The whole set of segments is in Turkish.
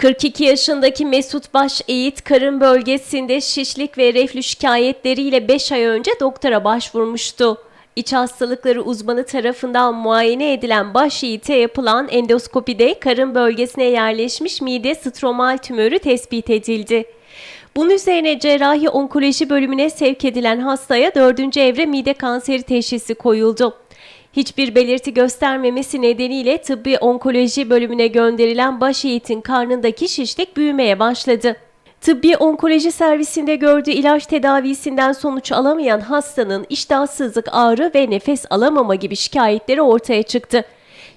42 yaşındaki Mesut Baş Eğit karın bölgesinde şişlik ve reflü şikayetleriyle 5 ay önce doktora başvurmuştu. İç hastalıkları uzmanı tarafından muayene edilen Baş Eğit'e yapılan endoskopide karın bölgesine yerleşmiş mide stromal tümörü tespit edildi. Bunun üzerine cerrahi onkoloji bölümüne sevk edilen hastaya 4. evre mide kanseri teşhisi koyuldu. Hiçbir belirti göstermemesi nedeniyle tıbbi onkoloji bölümüne gönderilen baş eğitin karnındaki şişlik büyümeye başladı. Tıbbi onkoloji servisinde gördüğü ilaç tedavisinden sonuç alamayan hastanın iştahsızlık, ağrı ve nefes alamama gibi şikayetleri ortaya çıktı.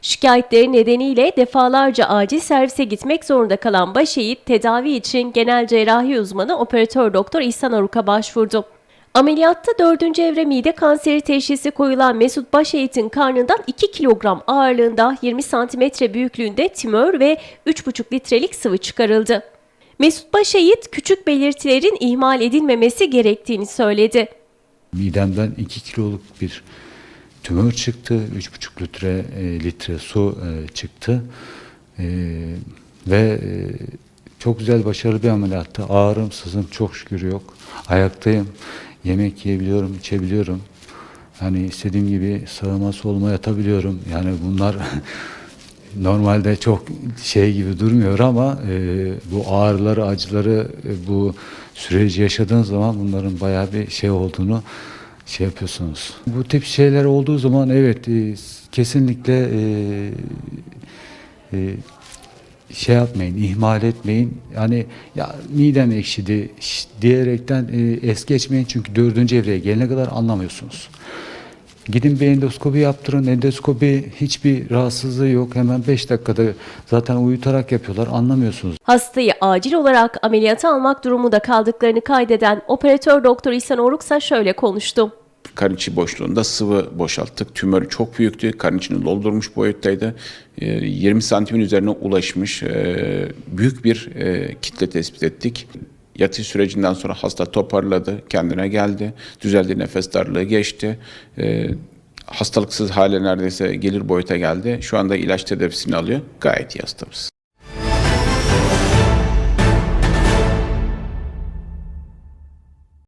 Şikayetleri nedeniyle defalarca acil servise gitmek zorunda kalan Başeğit tedavi için genel cerrahi uzmanı operatör doktor İhsan Aruk'a başvurdu. Ameliyatta 4. evre mide kanseri teşhisi koyulan Mesut Başeğit'in karnından 2 kilogram ağırlığında 20 santimetre büyüklüğünde tümör ve 3,5 litrelik sıvı çıkarıldı. Mesut Başeğit küçük belirtilerin ihmal edilmemesi gerektiğini söyledi. Midemden 2 kiloluk bir tümör çıktı. 3,5 litre e, litre su e, çıktı. E, ve e, çok güzel başarılı bir ameliyattı. Ağrım, sızım çok şükür yok. Ayaktayım. Yemek yiyebiliyorum, içebiliyorum. Hani istediğim gibi sağıma soluma yatabiliyorum. Yani bunlar normalde çok şey gibi durmuyor ama e, bu ağrıları, acıları, e, bu süreci yaşadığın zaman bunların bayağı bir şey olduğunu şey yapıyorsunuz. Bu tip şeyler olduğu zaman evet e, kesinlikle e, e, şey yapmayın, ihmal etmeyin. Yani ya midem ekşidi diyerekten e, es geçmeyin çünkü dördüncü evreye gelene kadar anlamıyorsunuz. Gidin bir endoskopi yaptırın. Endoskopi hiçbir rahatsızlığı yok. Hemen 5 dakikada zaten uyutarak yapıyorlar. Anlamıyorsunuz. Hastayı acil olarak ameliyata almak durumunda kaldıklarını kaydeden operatör doktor İhsan Oruksa şöyle konuştu. Karın içi boşluğunda sıvı boşalttık. Tümör çok büyüktü. Karın içini doldurmuş boyuttaydı. Ee, 20 santimin üzerine ulaşmış ee, büyük bir ee, kitle tespit ettik. Yatış sürecinden sonra hasta toparladı, kendine geldi, düzeldi, nefes darlığı geçti. Ee, hastalıksız hale neredeyse gelir boyuta geldi. Şu anda ilaç tedavisini alıyor. Gayet iyi hastamız.